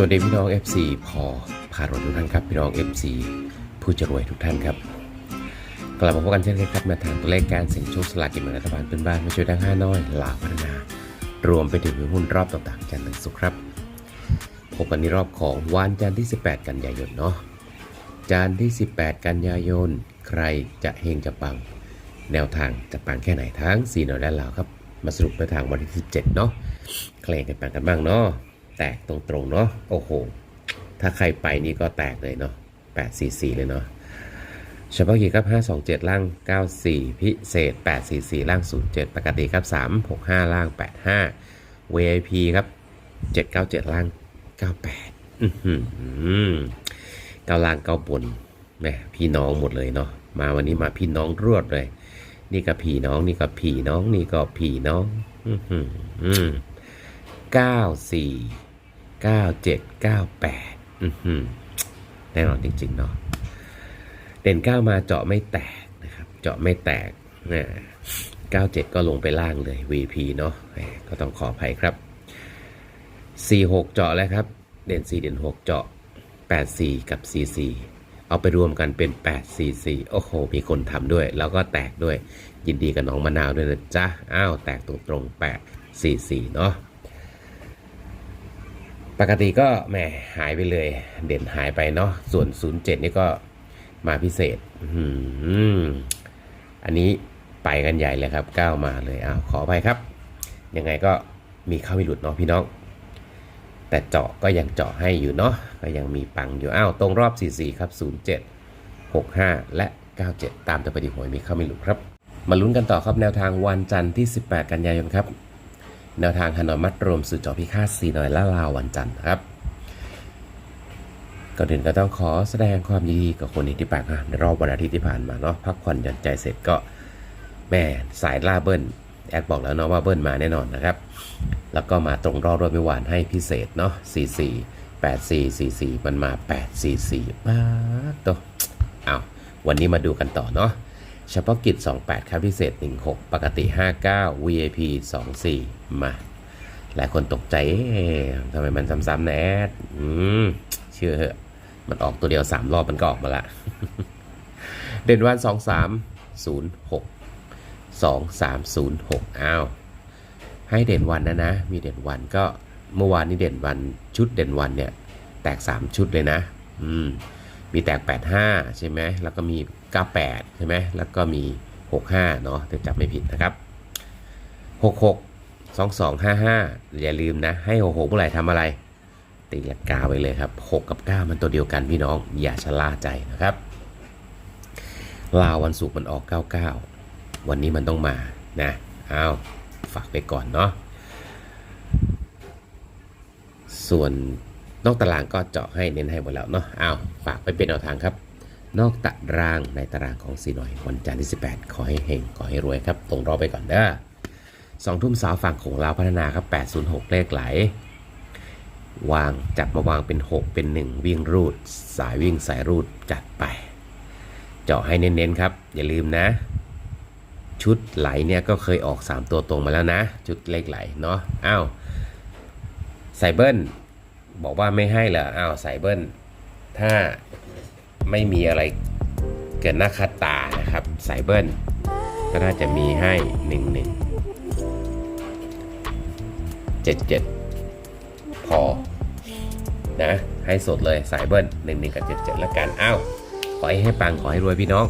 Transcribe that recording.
สวัสดีพี่น้อง FC พอพารวยทุกท่านครับพี่น้อง FC ผู้จะรวยทุกท่านครับ กลับมาพบกันเช่นเคยครับมาทางตัวเลขการเสี่ยงโชคสลากกินแบ่งรัฐบาลเป็นบ้านมาช่วยดังห้าน้อยหลาพัฒนา รวมไปถึงหุ้นรอบต่างๆจันทร์ถึงศุกร์ครับพบกันในรอบของวันจันทร์ที่ 18 กันยายนเนาะจันทร์ที่ 18 กันยายน ใครจะเฮงจะปัง แนวทางจะปังแค่ไหนทั้ง4หน่วยและลาวครับ มาสรุปในทางวันที่ 17 เนาะใครกันปังกันบ้างเนาะ แตกตรงๆเนาะโอ้โห ถ้าใครไปนี่ก็แตกเลยเนาะ844 เลยเนาะเฉพาะกิจครับ 527 ล่าง 94 พิเศษ 844 ล่าง 07 ปกติครับ 365 ล่าง 85 VIP ครับ 797 ล่าง 98อื้อหือเก้าล่างเก้าบนแหมพี่น้องหมดเลยเนาะมาวันนี้มาพี่น้องรวดเลย นี่ก็พี่น้องนี่ก็พี่น้องนี่ก็พี่น้องอื้อหือเก้าสี่ เก้าเจ็ดเก้าแปดอื้อหือแน่นอนจริงๆเนาะเด่นเก้ามาเจาะไม่แตกนะครับ เจาะไม่แตกนะเก้าเจ็ดก็ลงไปล่างเลย VP เนาะก็ต้องขออภัยครับ 46 เจาะแล้วครับ เด่น 4 เด่น 6 เจาะ 84 กับ 44เอาไปรวมกันเป็น 844 โอ้โห มีคนทำด้วย แล้วก็แตกด้วย ยินดีกับน้องมะนาวด้วยนะจ๊ะ อ้าว แตกตรงตรง844 เนาะ ปกติก็แหมหายไปเลย เด่นหายไปเนาะส่วน 07 นี่ก็มาพิเศษอืมอันนี้ไปกันใหญ่เลยครับก้าวมาเลยอ้าวขออภัยครับ ยังไงก็มีเข้าไม่หลุดเนาะพี่น้อง แต่เจาะก็ยังเจาะให้อยู่เนาะก็ยังมีปังอยู่อ้าวตรงรอบ 44 ครับ 07 65 และ 97 ตามตัวปฏิหวยมีเข้าไม่หลุดครับ มาลุ้นกันต่อครับแนวทางวันจันทร์ที่ 18 กันยายนครับ แนวทางฮานอยมัดรวมสื่อเจอพิฆาตซีนอยและลาววันจันทร์ครับก่อนอื่นก็ต้องขอแสดงความยินดีกับคนที่ปากในรอบวันอาทิตย์ที่ผ่านมาเนาะพักผ่อนหย่อนใจเสร็จก็แม่สายล่าเบิ้ลแอดบอกแล้วเนาะว่าเบิ้ลมาแน่นอนนะครับ แล้วก็มาตรงรอบด้วยเมื่อวานให้พิเศษเนาะ44 84 44 มันมา 844ป้าดโตอ้าวันนี้มาดูกันต่อเนาะ เฉพาะกิจ 28 ครับพิเศษ 16 ปกติ 59 VIP 24 มา หลายคนตกใจทำไมมันซ้ำๆแอดอืมเชื่อเหอะ มันออกตัวเดียว 3 รอบมันก็ออกมาละ เด่นวัน 2306 2306 อ้าว ให้เด่นวันนะนะ มีเด่นวันก็เมื่อวานนี้เด่นวันชุดเด่นวันเนี่ย แตก 3 ชุดเลยนะ อืม มีแตก 85 ใช่ไหมแล้วก็มี 98 ใช่ไหมแล้วก็มี 65 เนาะถ้าจำไม่ผิดนะครับ 66 2255 อย่าลืมนะ ให้ 66เมื่อไหร่ทำอะไร ตีลังกาไว้เลยครับ 6 กับ 9 มันตัวเดียวกันพี่น้อง อย่าชะล่าใจนะครับ ลาววันศุกร์มันออก 99 วันนี้มันต้องมานะอ้าวฝากไปก่อนเนาะส่วน นอกตารางก็เจาะให้เน้นให้หมดแล้วเนาะอ้าวฝากไปเป็นแนวทางครับ นอกตารางในตารางของสีหน่อยวันจันทร์ที่ 18 ขอให้เฮงขอให้รวยครับตรงรอไปก่อนเด้อสองทุ่มสาวฝั่งของเราพัฒนาครับ 806 เลขไหล วางจับมาวางเป็น 6 เป็น 1 วิ่งรูด สายวิ่งสายรูดจัดไป เจาะให้เน้นๆครับ อย่าลืมนะ ชุดไหลเนี่ยก็เคยออก 3 ตัวตรงมาแล้วนะ ชุดเลขไหลเนาะอ้าวใส่เบิ้ล บอกว่าไม่ให้เหรออ้าวใส่เบิ้ลถ้าไม่มีอะไรเกินหน้าคัดตานะครับใส่เบิ้ลก็น่าจะมีให้1 1 7 7พอนะให้สดเลยสายเบิ้ล1 1กับ7 7แล้วกันอ้าวขอให้ให้ปังขอให้รวยพี่น้อง